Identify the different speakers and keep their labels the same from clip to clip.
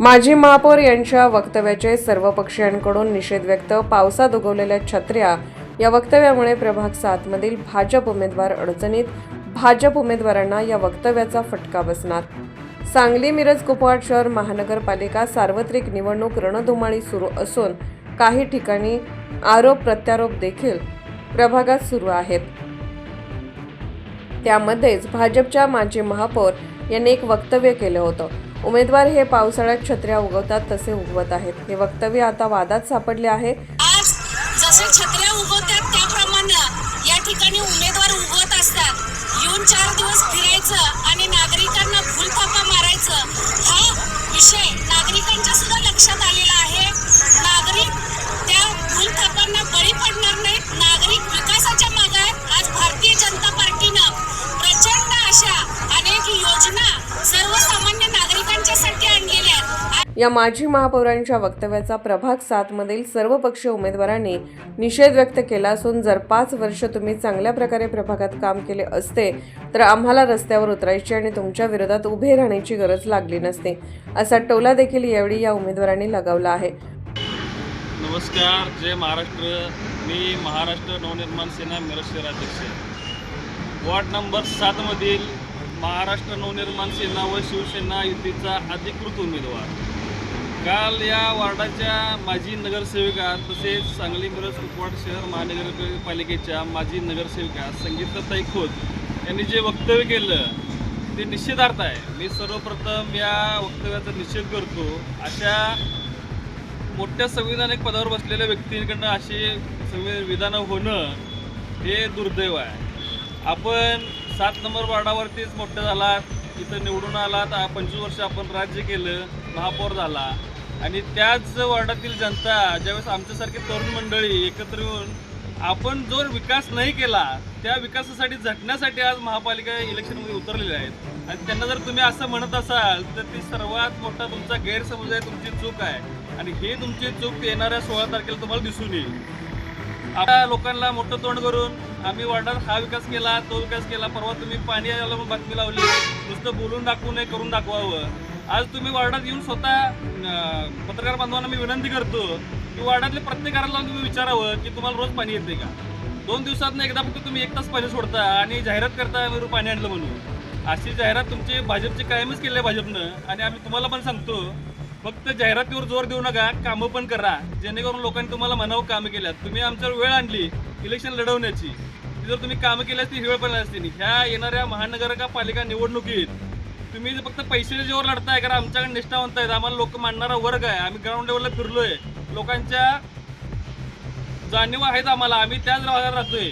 Speaker 1: माजी महापौर यांच्या वक्तव्याचे सर्व पक्षीयांकडून निषेध व्यक्त पावसात उगवलेल्या छत्र्या या वक्तव्यामुळे प्रभाग सातमधील भाजप उमेदवार अडचणीत भाजप उमेदवारांना या वक्तव्याचा फटका बसणार. सांगली मिरज कुपवाड शहर महानगरपालिका सार्वत्रिक निवडणूक रणधुमाळी सुरू असून काही ठिकाणी आरोप प्रत्यारोप देखील प्रभागात सुरू आहेत. त्यामध्येच भाजपच्या माजी महापौर यांनी एक वक्तव्य केलं होतं. उमेदवार हे पावसाळ्यात छत्र्या उगवतात तसे उगवत आहेत. हे वक्तव्य आता वादात सापडले आहे.
Speaker 2: आज जसे छत्र्या उगवतात त्याप्रमाणे या ठिकाणी उमेदवार उगवत असतात. येऊन चार दिवस फिरायचं आणि नागरिकांना फुलथापा मारायचं हा विषय नागरिकांच्या सुद्धा लक्षात आले
Speaker 1: या माजी महापौरांच्या वक्तव्याचा प्रभाग सातमधील सर्व पक्षीय उमेदवारांनी निषेध व्यक्त केला असून जर पाच वर्ष तुम्ही चांगल्या प्रकारे प्रभागात काम केले असते तर आम्हाला रस्त्यावर उतरायची आणि तुमच्या विरोधात उभे राहण्याची गरज लागली नसते असा टोला देखील यावेळी या उमेदवारांनी लगावला आहे.
Speaker 3: नमस्कार जय महाराष्ट्र. मी महाराष्ट्र नवनिर्माण सेना मिरज शहराध्यक्ष वॉर्ड नंबर सातमधील महाराष्ट्र नवनिर्माण सेना व शिवसेना युतीचा अधिकृत उमेदवार. काल या वार्डाच्या माजी नगरसेविका तसेच सांगली मिरज कुपवाड शहर महानगरपालिकेच्या माजी नगरसेविका संगीताताई खोत यांनी जे वक्तव्य केलं ते निश्चितार्थ आहे. मी सर्वप्रथम या वक्तव्याचा निषेध करतो अशा मोठ्या संविधानिक पदावर बसलेल्या व्यक्तींकडनं अशी संवि विधानं होणं हे दुर्दैव आहे. आपण सात नंबर वार्डावरतीच मोठं झालात इथं निवडून आलात पंचवीस वर्ष आपण राज्य केलं महापौर झाला. आणि त्याच वॉर्डातील जनता ज्यावेळेस आमच्यासारखे तरुण मंडळी एकत्र येऊन आपण जो विकास नाही केला त्या विकासासाठी झटण्यासाठी आज महापालिका इलेक्शनमध्ये उतरलेले आहेत. आणि त्यांना जर तुम्ही असं म्हणत असाल तर ती सर्वात मोठा तुमचा गैरसमज आहे तुमची चूक आहे. आणि हे तुमची चूक येणाऱ्या सोळा तारखेला तुम्हाला दिसून येईल. आता लोकांना मोठं तोंड करून आम्ही वॉर्डात हा विकास केला तो विकास केला परवा तुम्ही पाणी आल्याला बातमी लावली नुसतं बोलून दाखवू नये करून दाखवावं. आज तुम्ही वार्डात येऊन स्वतः पत्रकार बांधवांना मी विनंती करतो की वार्डातल्या प्रत्येकाला लावून तुम्ही विचारावं की तुम्हाला रोज पाणी येते का? दोन दिवसात एकदा फक्त तुम्ही एक तास पाणी सोडता आणि जाहिरात करता मी पाणी आणलं म्हणून. अशी जाहिरात तुमची भाजपची कायमच केली आहे भाजपनं आणि आम्ही तुम्हाला पण सांगतो फक्त जाहिरातीवर जोर देऊ नका कामं पण करा. जेणेकरून लोकांनी तुम्हाला म्हणावं कामं केल्यात. तुम्ही आमच्यावर वेळ आणली इलेक्शन लढवण्याची. ती जर तुम्ही कामं केली असती ही वेळ पण असती ह्या येणाऱ्या महानगरपालिका निवडणुकीत तुम्ही जर फक्त पैशाच्या जोर लढताय कारण आमच्याकडे निष्ठावंत आहेत. आम्हाला लोक मानणारा वर्ग आहे. आम्ही ग्राउंड लेवलला फिरलोय. लोकांच्या जाणीव आहेत आम्हाला. आम्ही त्याच भागात राहतोय.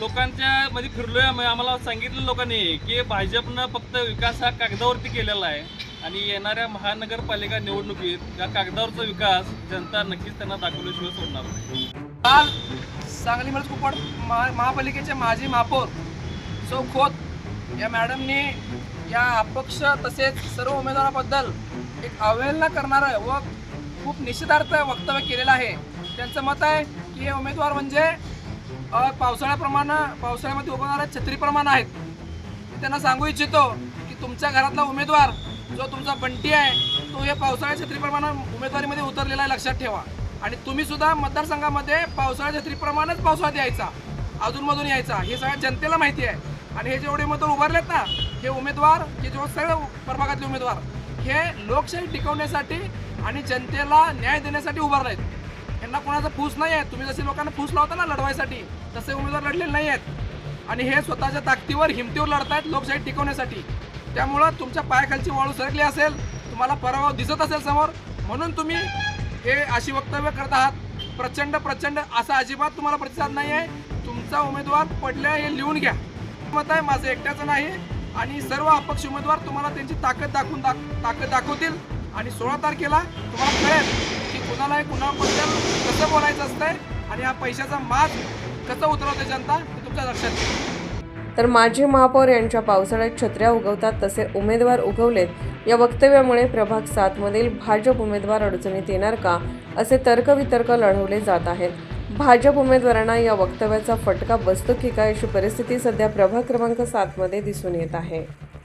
Speaker 3: लोकांच्या मध्ये फिरलोय आम्हाला सांगितलं लोकांनी की भाजपनं फक्त विकास हा कागदावरती केलेला आहे. आणि येणाऱ्या महानगरपालिका निवडणुकीत या कागदावरचा विकास जनता नक्कीच त्यांना दाखवल्याशिवाय सोडणार नाही.
Speaker 4: काल सांगली मिरज कुपवाड महा महापालिकेचे माजी महापौर सो खोत या मॅडमनी या अपक्ष तसेच सर्व उमेदवाराबद्दल एक अवहेलना करणारं व खूप निषेधार्थ वक्तव्य केलेलं आहे. त्यांचं मत आहे की हे उमेदवार म्हणजे पावसाळ्याप्रमाणे पावसाळ्यामध्ये उभारणाऱ्या छत्रीप्रमाणे आहेत. मी त्यांना सांगू इच्छितो की तुमच्या घरातला उमेदवार जो तुमचा बंटी आहे तो हे पावसाळ्या छत्रीप्रमाणे उमेदवारीमध्ये उतरलेला आहे लक्षात ठेवा. आणि तुम्ही सुद्धा मतदारसंघामध्ये पावसाळ्या छत्रीप्रमाणेच पावसाळ्यात यायचा. अधूनमधून यायचा. हे सगळ्या जनतेला माहिती आहे. आणि हे जेवढे उमेदवार उभारलेत ना हे उमेदवार हे जेव्हा सगळे प्रभागातले उमेदवार हे लोकशाही टिकवण्यासाठी आणि जनतेला न्याय देण्यासाठी उभारले आहेत. यांना कोणाचा फूस नाही आहे. तुम्ही जसे लोकांना फूस लावता ना लढवायसाठी तसे उमेदवार लढलेले नाही आहेत. आणि हे स्वतःच्या ताकदीवर हिमतीवर लढतायत लोकशाही टिकवण्यासाठी. त्यामुळं तुमच्या पायाखालची वाळू सरकली असेल तुम्हाला पराभव दिसत असेल समोर म्हणून तुम्ही हे अशी वक्तव्य करत आहात. प्रचंड प्रचंड असा अजिबात तुम्हाला प्रतिसाद नाही आहे. तुमचा उमेदवार पडल्या हे लिहून घ्या. मत आहे माझं एकट्याचं नाही. आणि सर्व अपक्ष उमेदवार तुम्हाला त्यांची ताकद दाखवून दाख ताकद दाखवतील. आणि सोळा तारखेला तुम्हाला कळेल की कुणाला कुणाबद्दल कसं बोलायचं असतंय आणि हा पैशाचा माज कसं उतरवते जनता ते तुमच्या लक्षात येईल.
Speaker 1: तर माजी महापौर यांच्या पावसाळ्यात छत्र्या उगवतात तसे उमेदवार उगवलेत. या वक्तव्यामुळे प्रभाग सातमधील भाजप उमेदवार अडचणीत येणार का? असे तर्कवितर्क लढवले जात आहेत. भाजप उमेदवारांना या वक्तव्याचा फटका बसतो की काय अशी परिस्थिती सध्या प्रभाग क्रमांक सातमध्ये दिसून येत आहे.